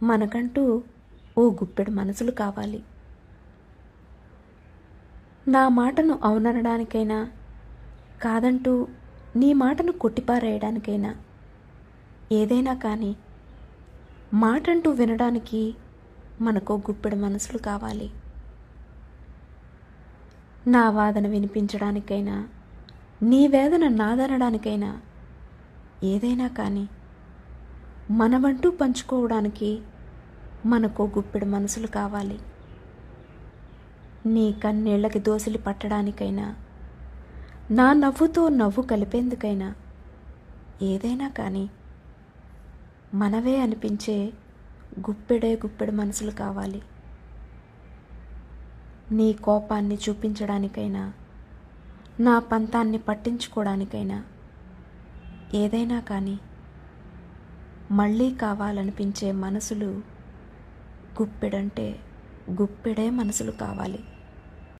మనకంటూ ఓ గుప్పెడు మనసులు కావాలి. నా మాటను అవుననడానికైనా కాదంటూ నీ మాటను కొట్టిపారేయడానికైనా ఏదైనా కానీ మాటంటూ వినడానికి మనకో గుప్పెడు మనసులు కావాలి. నా వాదన వినిపించడానికైనా నీ వేదన నాదనడానికైనా ఏదైనా కానీ మనవంటూ పంచుకోవడానికి మనకు గుప్పెడు మనసులు కావాలి. నీ కన్నీళ్ళకి దోసిలి పట్టడానికైనా నా నవ్వుతో నవ్వు కలిపేందుకైనా ఏదైనా కానీ మనవే అనిపించే గుప్పెడే గుప్పెడు మనసులు కావాలి. నీ కోపాన్ని చూపించడానికైనా నా పంతాన్ని పట్టించుకోవడానికైనా ఏదైనా కానీ మళ్ళీ కావాలనిపించే మనసులు గుప్పెడంటే గుప్పెడే మనసులు కావాలి.